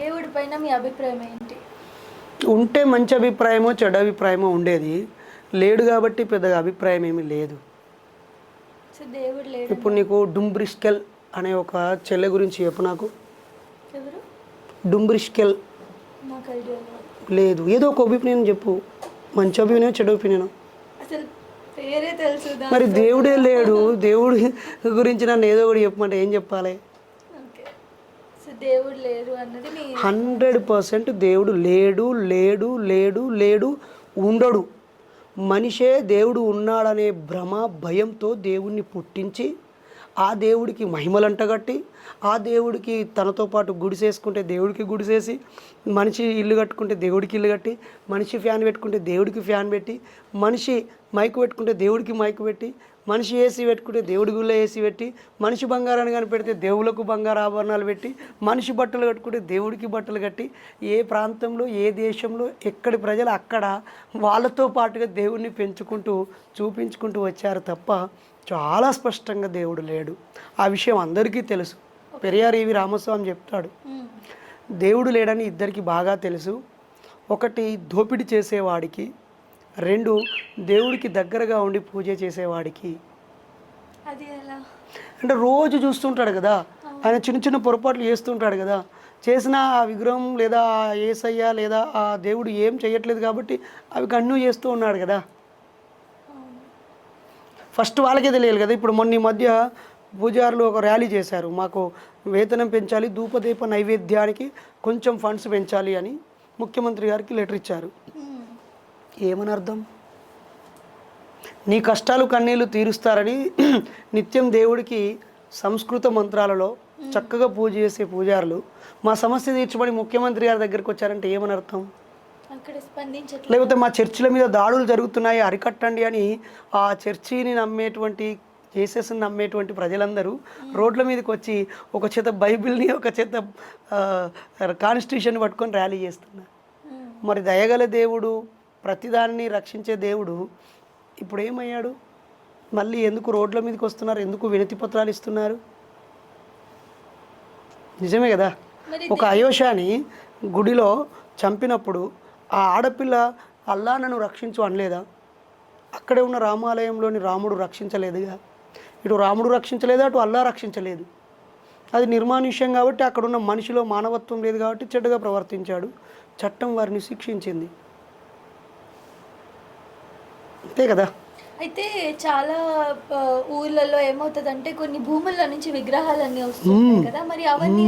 దేవుడి పైన మీ అభిప్రాయం ఏంటి? ఉంటే మంచి అభిప్రాయమో చెడు అభిప్రాయమో ఉండేది. లేడు కాబట్టి పెద్దగా అభిప్రాయం ఏమీ లేదు. సో దేవుడు లేడు ఇప్పుడు నీకు డుంబ్రిస్కెల్ అనే ఒక చెల్లె గురించి చెప్పు నాకు. ఎవరు? డుంబ్రిస్కెల్ నాకు ఐడియా లేదు. లేదు. ఏదో ఒక ఒపీనియన్ చెప్పు. మంచి ఒపీనియన్ చెడు ఒపీనియన్ అసలు పేరే తెలుసు దా- మరి దేవుడే లేడు. దేవుడి గురించి నన్ను ఏదో ఒకటి చెప్పమంటే ఏం చెప్పాలి? దేవుడు లేడు అన్నది హండ్రెడ్ పర్సెంట్ దేవుడు లేడు లేడు లేడు లేడు ఉండడు. మనిషే దేవుడు ఉన్నాడనే భ్రమ భయంతో దేవుణ్ణి పుట్టించి ఆ దేవుడికి మహిమలంటగట్టి ఆ దేవుడికి తనతో పాటు గుడిసేసుకుంటే దేవుడికి గుడిసేసి మనిషి ఇల్లు కట్టుకుంటే దేవుడికి ఇల్లు కట్టి మనిషి ఫ్యాన్ పెట్టుకుంటే దేవుడికి ఫ్యాన్ పెట్టి మనిషి మైకు పెట్టుకుంటే దేవుడికి మైకు పెట్టి మనిషి ఏసీ పెట్టుకుంటే దేవుడి గుళ్ళ ఏసీ పెట్టి మనిషి బంగారాన్ని కానీ పెడితే దేవులకు బంగారు ఆభరణాలు పెట్టి మనిషి బట్టలు కట్టుకుంటే దేవుడికి బట్టలు కట్టి ఏ ప్రాంతంలో ఏ దేశంలో ఎక్కడి ప్రజలు అక్కడ వాళ్ళతో పాటుగా దేవుడిని పెంచుకుంటూ చూపించుకుంటూ వచ్చారు తప్ప చాలా స్పష్టంగా దేవుడు లేడు. ఆ విషయం అందరికీ తెలుసు. పెరియార్ ఇవి రామస్వామి చెప్తాడు. దేవుడు లేడని ఇద్దరికి బాగా తెలుసు. ఒకటి దోపిడీ చేసేవాడికి రెండు దేవుడికి దగ్గరగా ఉండి పూజ చేసేవాడికి. అంటే రోజు చూస్తుంటాడు కదా ఆయన చిన్న చిన్న పొరపాట్లు చేస్తుంటాడు కదా చేసిన ఆ విగ్రహం లేదా ఆ ఏసయ్య లేదా ఆ దేవుడు ఏం చేయట్లేదు కాబట్టి అవి కన్ను చేస్తూ ఉన్నాడు కదా. ఫస్ట్ వాళ్ళకే తెలియాలి కదా ఇప్పుడు మొన్న ఈ మధ్య పూజారులు ఒక ర్యాలీ చేశారు మాకు వేతనం పెంచాలి ధూపదీప నైవేద్యానికి కొంచెం ఫండ్స్ పెంచాలి అని ముఖ్యమంత్రి గారికి లెటర్ ఇచ్చారు. ఏమని అర్థం నీ కష్టాలు కన్నీళ్ళు తీరుస్తారని నిత్యం దేవుడికి సంస్కృత మంత్రాలలో చక్కగా పూజ చేసే పూజారులు మా సమస్య తీర్చబడి ముఖ్యమంత్రి గారి దగ్గరికి వచ్చారంటే ఏమని అర్థం లేకపోతే మా చర్చిల మీద దాడులు జరుగుతున్నాయి అరికట్టండి అని ఆ చర్చిని నమ్మేటువంటి జేసస్ని నమ్మేటువంటి ప్రజలందరూ రోడ్ల మీదకి వచ్చి ఒక చేత బైబిల్ని ఒక చేత కాన్స్టిట్యూషన్ పట్టుకొని ర్యాలీ చేస్తున్నారు. మరి దయగల దేవుడు ప్రతిదాన్ని రక్షించే దేవుడు ఇప్పుడు ఏమయ్యాడు? మళ్ళీ ఎందుకు రోడ్ల మీదకి వస్తున్నారు? ఎందుకు వినతి పత్రాలు ఇస్తున్నారు? నిజమే కదా? ఒక అయోషాని గుడిలో చంపినప్పుడు ఆ ఆడపిల్ల అల్లా నన్ను రక్షించు అనలేదా? అక్కడే ఉన్న రామాలయంలోని రాముడు రక్షించలేదుగా. ఇటు రాముడు రక్షించలేదు? అటు అల్లా రక్షించలేదు. అది నిర్మానుష్యం కాబట్టి అక్కడ ఉన్న మనిషిలో మానవత్వం లేదు కాబట్టి చెడ్డగా ప్రవర్తించాడు. చట్టం వారిని శిక్షించింది. అంతే కదా? అయితే చాలా ఊర్లలో ఏమవుతుందంటే కొన్ని భూముల్లో నుంచి విగ్రహాలన్నీ వస్తున్నాయి కదా మరి అవన్నీ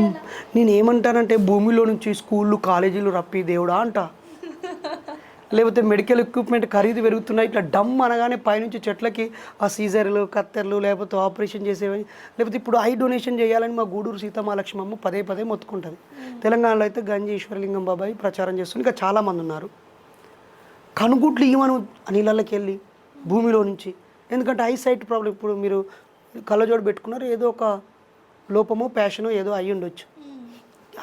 నేను ఏమంటానంటే భూమిలో నుంచి స్కూళ్ళు కాలేజీలు రప్పి దేవుడా అంట. లేకపోతే మెడికల్ ఎక్విప్మెంట్ ఖరీదు పెరుగుతున్నాయి ఇట్లా డమ్ అనగానే పైనుంచి చెట్లకి ఆ సీజర్లు కత్తెర్లు లేకపోతే ఆపరేషన్ చేసేవి. లేకపోతే ఇప్పుడు ఐ డొనేషన్ చేయాలని మా గూడూరు సీతమాలక్ష్మమ్మ పదే పదే మొత్తుకుంటుంది. తెలంగాణలో అయితే గంజి ఈశ్వరలింగం బాబాయ్ ప్రచారం చేస్తుంది ఇంకా చాలామంది ఉన్నారు. కనుగుడ్లు ఇవ్వను నీళ్ళకి వెళ్ళి భూమిలో నుంచి. ఎందుకంటే ఐ సైట్ ప్రాబ్లం ఇప్పుడు మీరు కళ్ళజోడు పెట్టుకున్నారు ఏదో ఒక లోపమో ప్యాషనో ఏదో అయ్యి ఉండొచ్చు.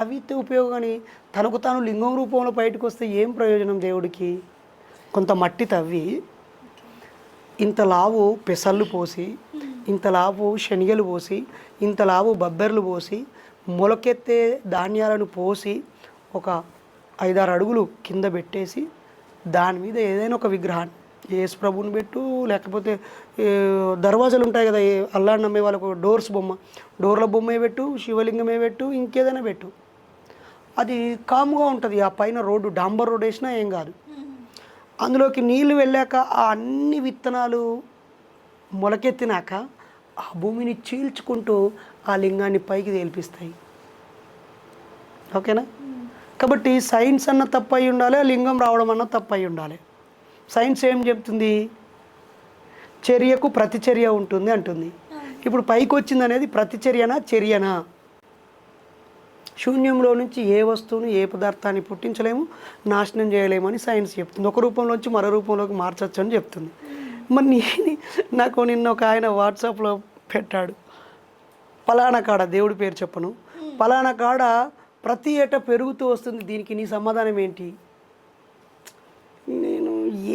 అవి ఇస్తే ఉపయోగాన్ని తనకు తాను లింగం రూపంలో బయటకు వస్తే ఏం ప్రయోజనం దేవుడికి? కొంత మట్టి తవ్వి ఇంత లావు పెసళ్ళు పోసి ఇంత లావు శనగలు పోసి ఇంత లావు బబ్బెర్లు పోసి మొలకెత్తే ధాన్యాలను పోసి ఒక ఐదారు అడుగులు కింద పెట్టేసి దాని మీద ఏదైనా ఒక విగ్రహాన్ని యేసు ప్రభుని పెట్టు లేకపోతే దర్వాజాలు ఉంటాయి కదా ఏ అల్లాడిని నమ్మే వాళ్ళకు డోర్స్ బొమ్మ డోర్ల బొమ్మే పెట్టు శివలింగమే పెట్టు ఇంకేదైనా పెట్టు. అది కాముగా ఉంటుంది ఆ పైన రోడ్డు డాంబర్ రోడ్ వేసినా ఏం కాదు. అందులోకి నీళ్ళు వెళ్ళాక ఆ అన్ని విత్తనాలు మొలకెత్తినాక ఆ భూమిని చీల్చుకుంటూ ఆ లింగాన్ని పైకి తేల్పిస్తాయి. ఓకేనా? కాబట్టి సైన్స్ అన్న తప్పు అయి ఉండాలి లింగం రావడం అన్న తప్పు అయి ఉండాలి. సైన్స్ ఏం చెప్తుంది? చర్యకు ప్రతిచర్య ఉంటుంది అంటుంది. ఇప్పుడు పైకి వచ్చింది అనేది ప్రతిచర్యనా చర్యనా? శూన్యంలో నుంచి ఏ వస్తువును ఏ పదార్థాన్ని పుట్టించలేము నాశనం చేయలేము అని సైన్స్ చెప్తుంది. ఒక రూపంలోంచి మరో రూపంలోకి మార్చచ్చు అని చెప్తుంది. మరి నీ- నాకు నిన్న ఒక ఆయన వాట్సాప్లో పెట్టాడు. పలానా కాడ దేవుడి పేరు చెప్పను. పలానా కాడ ప్రతి ఏటా పెరుగుతూ వస్తుంది. దీనికి నీ సమాధానం ఏంటి? నేను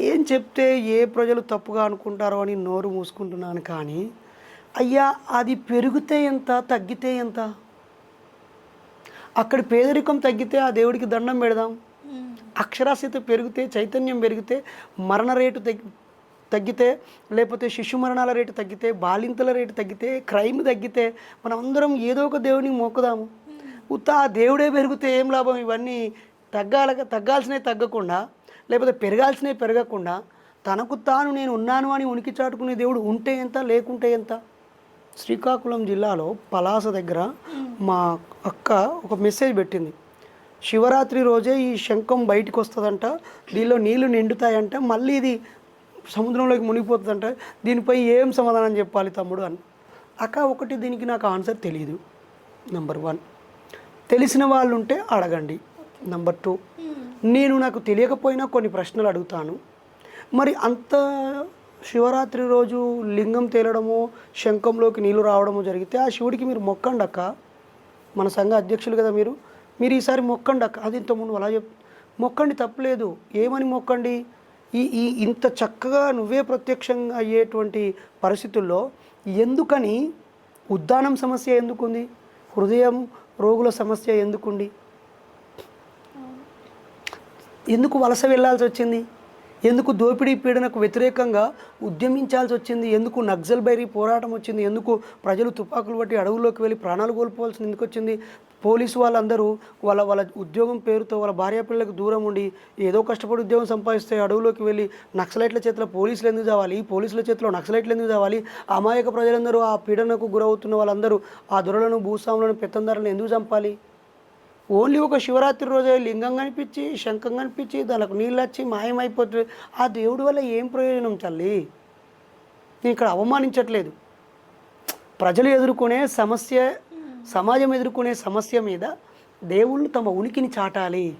ఏం చెప్తే ఏ ప్రజలు తప్పుగా అనుకుంటారో అని నోరు మూసుకుంటున్నాను కానీ అయ్యా అది పెరిగితే ఎంత తగ్గితే ఎంత? అక్కడి పేదరికం తగ్గితే ఆ దేవుడికి దండం పెడదాం. అక్షరాస్యత పెరిగితే చైతన్యం పెరిగితే మరణ రేటు తగ్గి తగ్గితే లేకపోతే శిశు మరణాల రేటు తగ్గితే బాలింతల రేటు తగ్గితే క్రైమ్ తగ్గితే మనం అందరం ఏదో ఒక దేవుడిని మొక్కుదాము ఉత్త ఆ దేవుడే పెరిగితే ఏం లాభం? ఇవన్నీ తగ్గాల తగ్గాల్సినవి తగ్గకుండా లేకపోతే పెరగాల్సినవి పెరగకుండా తనకు తాను నేను ఉన్నాను అని ఉనికి చాటుకునే దేవుడు ఉంటే ఎంత లేకుంటే ఎంత? శ్రీకాకుళం జిల్లాలో పలాస దగ్గర మా అక్క ఒక మెసేజ్ పెట్టింది. శివరాత్రి రోజే ఈ శంఖం బయటకు వస్తుందంట దీనిలో నీళ్ళు నిండుతాయంట మళ్ళీ ఇది సముద్రంలోకి మునిగిపోతుందంట దీనిపై ఏం సమాధానం చెప్పాలి తమ్ముడు? అని. అక్క ఒకటి దీనికి నాకు ఆన్సర్ తెలియదు నెంబర్ వన్. తెలిసిన వాళ్ళు ఉంటే అడగండి. నెంబర్ టూ మ్మ్. నేను నాకు తెలియకపోయినా కొన్ని ప్రశ్నలు అడుగుతాను. మరి అంత శివరాత్రి రోజు లింగం తేలడము శంఖంలోకి నీళ్ళు రావడము జరిగితే ఆ శివుడికి మీరు మొక్కండి అక్క మన సంఘ అధ్యక్షులు కదా మీరు. మీరు ఈసారి మొక్కండి అక్క అది ఇంతకుముందు అలా చెప్ మొక్కండి తప్పలేదు. ఏమని మొక్కండి? ఈ ఈ ఇంత చక్కగా నువ్వే ప్రత్యక్షంగా అయ్యేటువంటి పరిస్థితుల్లో ఎందుకని ఉద్దానం సమస్య ఎందుకుంది? హృదయం రోగుల సమస్య ఎందుకుండి? ఎందుకు వలస వెళ్ళాల్సి వచ్చింది? ఎందుకు దోపిడీ పీడనకు వ్యతిరేకంగా ఉద్యమించాల్సి వచ్చింది? ఎందుకు నక్సల్ బైరీ పోరాటం వచ్చింది? ఎందుకు ప్రజలు తుపాకులు బట్టి అడవుల్లోకి వెళ్ళి ప్రాణాలు కోల్పోవాల్సింది ఎందుకు వచ్చింది? పోలీసు వాళ్ళందరూ వాళ్ళ వాళ్ళ ఉద్యోగం పేరుతో వాళ్ళ భార్య పిల్లలకు దూరం ఉండి ఏదో కష్టపడి ఉద్యోగం సంపాదిస్తే అడవులోకి వెళ్ళి నక్సలైట్ల చేతిలో పోలీసులు ఎందుకు చావాలి? పోలీసుల చేతిలో నక్సలైట్లు ఎందుకు చావాలి? అమాయక ప్రజలందరూ ఆ పీడనకు గురవుతున్న వాళ్ళందరూ ఆ దొరలను భూస్వాములను పెత్తందారులను ఎందుకు చంపాలి? ఓన్లీ ఒక శివరాత్రి రోజే లింగం కనిపించి శంఖం కనిపించి దానికి నీళ్ళు వచ్చి మాయమైపోతుంది ఆ దేవుడి వల్ల ఏం ప్రయోజనం చల్లి? నేను ఇక్కడ అవమానించట్లేదు. ప్రజలు ఎదుర్కొనే సమస్య సమాజం ఎదుర్కొనే సమస్య మీద దేవుళ్ళు తమ ఉనికిని చాటాలి.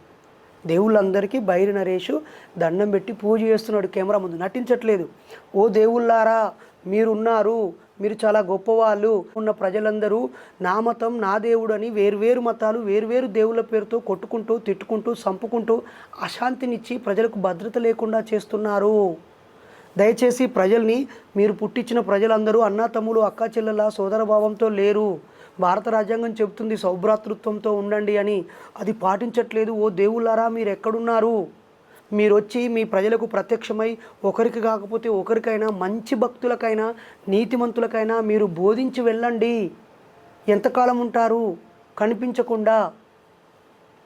దేవుళ్ళందరికీ బైరి నరేషు దండం పెట్టి పూజ చేస్తున్నాడు కెమెరా ముందు. నటించట్లేదు. ఓ దేవుళ్ళారా మీరున్నారు మీరు చాలా గొప్పవాళ్ళు ఉన్న ప్రజలందరూ నా మతం నా దేవుడు అని వేరువేరు మతాలు వేరువేరు దేవుళ్ళ పేరుతో కొట్టుకుంటూ తిట్టుకుంటూ చంపుకుంటూ అశాంతినిచ్చి ప్రజలకు భద్రత లేకుండా చేస్తున్నారు. దయచేసి ప్రజల్ని మీరు పుట్టించిన ప్రజలందరూ అన్నా తమ్ముడు అక్క చెల్లెల సోదరభావంతో లేరు. భారత రాజ్యాంగం చెబుతుంది సౌభ్రాతృత్వంతో ఉండండి అని. అది పాటించట్లేదు. ఓ దేవుళ్ళారా మీరు ఎక్కడున్నారు మీరు వచ్చి మీ ప్రజలకు ప్రత్యక్షమై ఒకరికి కాకపోతే ఒకరికైనా మంచి భక్తులకైనా నీతిమంతులకైనా మీరు బోధించి వెళ్ళండి. ఎంతకాలం ఉంటారు? కనిపించకుండా.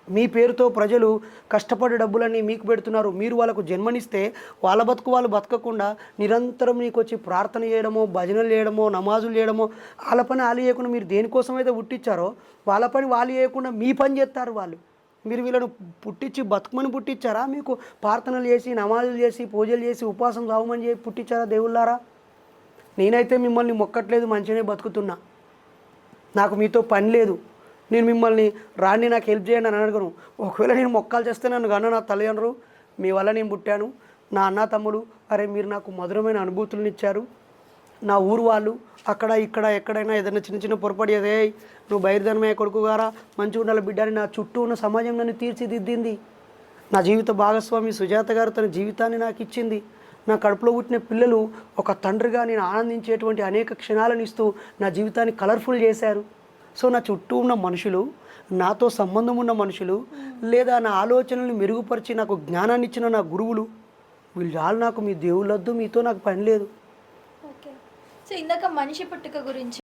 మీ పేరుతో ప్రజలు కష్టపడి డబ్బులన్నీ మీకు పెడుతున్నారు. మీరు వాళ్ళకు జన్మనిస్తే వాళ్ళ బతుకు వాళ్ళు బతకకుండా నిరంతరం మీకు వచ్చి ప్రార్థన చేయడమో భజనలు చేయడమో నమాజులు చేయడమో వాళ్ళ పని వాళ్ళు చేయకుండా మీరు దేనికోసం అయితే పుట్టించారో వాళ్ళ పని వాళ్ళు చేయకుండా మీ పని చేస్తారు వాళ్ళు. మీరు వీళ్ళను పుట్టించి బతుకమని పుట్టించారా? మీకు ప్రార్థనలు చేసి నమాజులు చేసి పూజలు చేసి ఉపవాసం సాగుమని చేసి పుట్టించారా దేవుళ్ళారా? నేనైతే మిమ్మల్ని మొక్కట్లేదు మంచిగానే బతుకుతున్నా. నాకు మీతో పని లేదు. నేను మిమ్మల్ని రాండి నాకు హెల్ప్ చేయండి అని అడగను ఒకవేళ నేను మొక్కలు చేస్తే నన్ను కన్నా నా తల్లిదండ్రులు మీ వల్ల నేను పుట్టాను. నా అన్న తమ్ముడు అరే మీరు నాకు మధురమైన అనుభూతులను ఇచ్చారు. నా ఊరు వాళ్ళు అక్కడ ఇక్కడ ఎక్కడైనా ఏదైనా చిన్న చిన్న పొరపాటు అదే నువ్వు బయలుదేరమే కొడుకు గారా మంచిగా ఉండాలి బిడ్డని నా చుట్టూ ఉన్న సమాజం నన్ను తీర్చిదిద్దింది. నా జీవిత భాగస్వామి సుజాత గారు తన జీవితాన్ని నాకు ఇచ్చింది. నా కడుపులో పుట్టిన పిల్లలు ఒక తండ్రిగా నేను ఆనందించేటువంటి అనేక క్షణాలను ఇస్తూ నా జీవితాన్ని కలర్ఫుల్ చేశారు. సో నా చుట్టూ ఉన్న మనుషులు నాతో సంబంధం ఉన్న మనుషులు లేదా నా ఆలోచనల్ని మెరుగుపరిచి నాకు జ్ఞానాన్ని ఇచ్చిన నా గురువులు వీళ్ళు చాలు నాకు మీ దేవుళ్ళొద్దు మీతో నాకు పని లేదు. సో ఇందాక మనిషి పుట్టుక గురించి